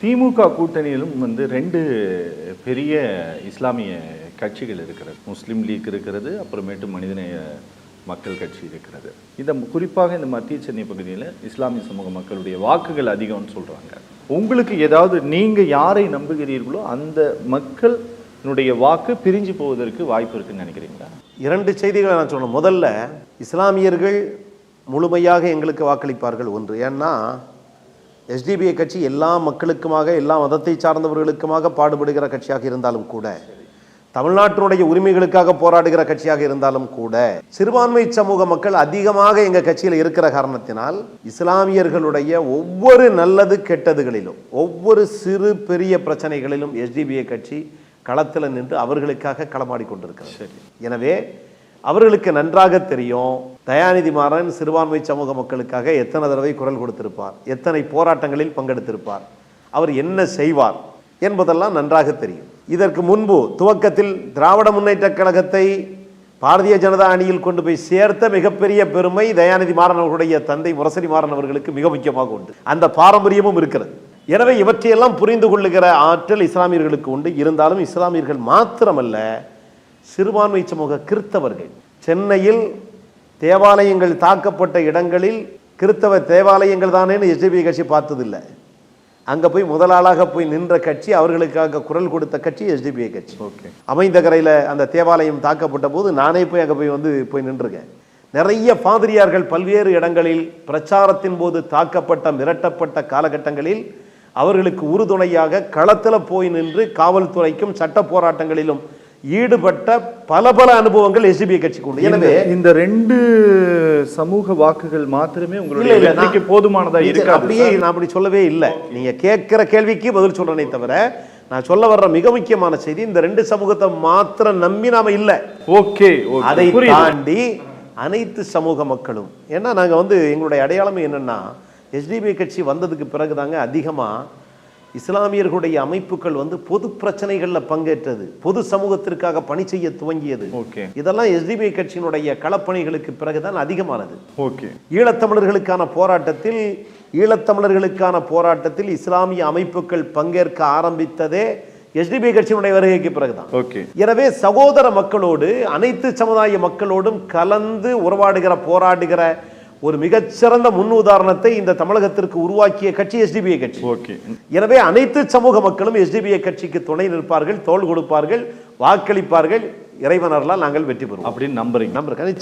திமுக கூட்டணியிலும் வந்து ரெண்டு பெரிய இஸ்லாமிய கட்சிகள் இருக்கிறது. முஸ்லீம் லீக் இருக்கிறது அப்புறமேட்டு மனிதநேய மக்கள் கட்சி இருக்கிறது. இந்த குறிப்பாக இந்த மத்திய சென்னை பகுதியில் இஸ்லாமிய சமூக மக்களுடைய வாக்குகள் அதிகம்னு சொல்கிறாங்க உங்களுக்கு ஏதாவது நீங்கள் யாரை நம்புகிறீர்களோ அந்த மக்களுடைய வாக்கு பிரிஞ்சு போவதற்கு வாய்ப்பு இருக்குன்னு நினைக்கிறீங்களா? இரண்டு செய்திகளை நான் சொன்னேன் முதல்ல இஸ்லாமியர்கள் முழுமையாக எங்களுக்கு வாக்களிப்பார்கள் ஒன்று. ஏன்னா எஸ்டிபிஐ கட்சி எல்லா மக்களுக்குமாக எல்லா மதத்தை சார்ந்தவர்களுக்குமாக பாடுபடுகிற கட்சியாக இருந்தாலும் கூட தமிழ்நாட்டினுடைய உரிமைகளுக்காக போராடுகிற கட்சியாக இருந்தாலும் கூட சிறுபான்மை சமூக மக்கள் அதிகமாக எங்க கட்சியில் இருக்கிற காரணத்தினால் இஸ்லாமியர்களுடைய ஒவ்வொரு நல்லது கெட்டதுகளிலும் ஒவ்வொரு சிறு பெரிய பிரச்சனைகளிலும் எஸ்டிபிஐ கட்சி களத்தில் நின்று அவர்களுக்காக களமாடி கொண்டிருக்கிறது. எனவே அவர்களுக்கு நன்றாக தெரியும் தயாநிதி மாறன் சிறுபான்மை சமூக மக்களுக்காக எத்தனை தடவை குரல் கொடுத்திருப்பார்? எத்தனை போராட்டங்களில் பங்கெடுத்திருப்பார்? அவர் என்ன செய்வார்? என்பதெல்லாம் நன்றாக தெரியும். இதற்கு முன்பு துவக்கத்தில் திராவிட முன்னேற்றக் கழகத்தை பாரதிய ஜனதா அணியில் கொண்டு போய் சேர்த்த மிகப்பெரிய பெருமை தயாநிதி மாறன் அவர்களுடைய தந்தை முரசரி மாறன் அவர்களுக்கு மிக முக்கியமாக உண்டு. அந்த பாரம்பரியமும் இருக்கிறது. எனவே இவற்றையெல்லாம் புரிந்து கொள்ளுகிற ஆற்றல் இஸ்லாமியர்களுக்கு உண்டு. இருந்தாலும் இஸ்லாமியர்கள் மாத்திரமல்ல சிறுபான்மை சமூக கிறித்தவர்கள். சென்னையில் தேவாலயங்கள் தாக்கப்பட்ட இடங்களில் கிறித்தவ தேவாலயங்கள் தானேன்னு எஸ்டிபி கட்சி பார்த்ததில்லை. அங்கே போய் முதலாளாக போய் நின்ற கட்சி அவர்களுக்காக குரல் கொடுத்த கட்சி எஸ்டிபிஐ கட்சி. ஓகே. அமைந்தகரையில் அந்த தேவாலயம் தாக்கப்பட்ட போது நானே போய் அங்கே போய் வந்து போய் நின்றுருக்கேன். நிறைய பாதிரியார்கள் பல்வேறு இடங்களில் பிரச்சாரத்தின் போது தாக்கப்பட்ட மிரட்டப்பட்ட காலகட்டங்களில் அவர்களுக்கு உறுதுணையாக களத்தில் போய் நின்று காவல்துறைக்கும் சட்ட போராட்டங்களிலும் ஈடுபட்ட பல பல அனுபவங்கள் எஸ்டிபிஐ கட்சிக்கு உண்டு எனவே இந்த- ரெண்டு சமூக வாக்குகள் மாத்திரமே நான் போதுமானதா இது இருக்காது அப்படியே நான் அப்படி சொல்லவே இல்லை. நீங்க கேட்கிற கேள்விக்கு பதில் சொல்றேனே தவிர நான் சொல்ல வர்ற மிக முக்கியமான செய்தி இந்த ரெண்டு சமூகத்தை மாத்திரம் நம்பி நாம இல்ல. ஓகே. அதை தாண்டி அனைத்து சமூக மக்களும் ஏன்னா நாங்க வந்து எங்களுடைய அடையாளம் என்னன்னா எஸ்டிபி கட்சி வந்ததுக்கு பிறகுதாங்க அதிகமா இஸ்லாமியர்களுடைய அமைப்புகள் வந்து பொது பிரச்சனைகள்ல பங்கேற்றது. பொது சமூகத்திற்காக பணி செய்ய துவங்கியது. ஓகே. இதெல்லாம் எஸ்டிபி கட்சியினுடைய களப்பணிகளுக்கு பிறகுதான் அதிகமானது. ஓகே. ஈழத்தமிழர்களுக்கான போராட்டத்தில் ஈழத்தமிழர்களுக்கான போராட்டத்தில் இஸ்லாமிய அமைப்புகள் பங்கேற்க ஆரம்பித்ததே எஸ்டிபி கட்சியினுடைய வருகைக்கு பிறகுதான். ஓகே. எனவே சகோதர மக்களோடு அனைத்து சமுதாய மக்களோடும் கலந்து உறவாடுகிற போராடுகிற ஒரு மிகச்சிறந்த முன் உதாரணத்தை இந்த தமிழகத்திற்கு உருவாக்கிய கட்சி எஸ்டிபிஐ கட்சி. ஓகே. எனவே அனைத்து சமூக மக்களும் எஸ்டிபிஐ கட்சிக்கு துணை நிற்பார்கள் தோள் கொடுப்பார்கள் வாக்களிப்பார்கள். இறைவனர்களால் நாங்கள் வெற்றி பெறுவோம். அப்படின்னு நம்புறீங்க. நம்புறேன்.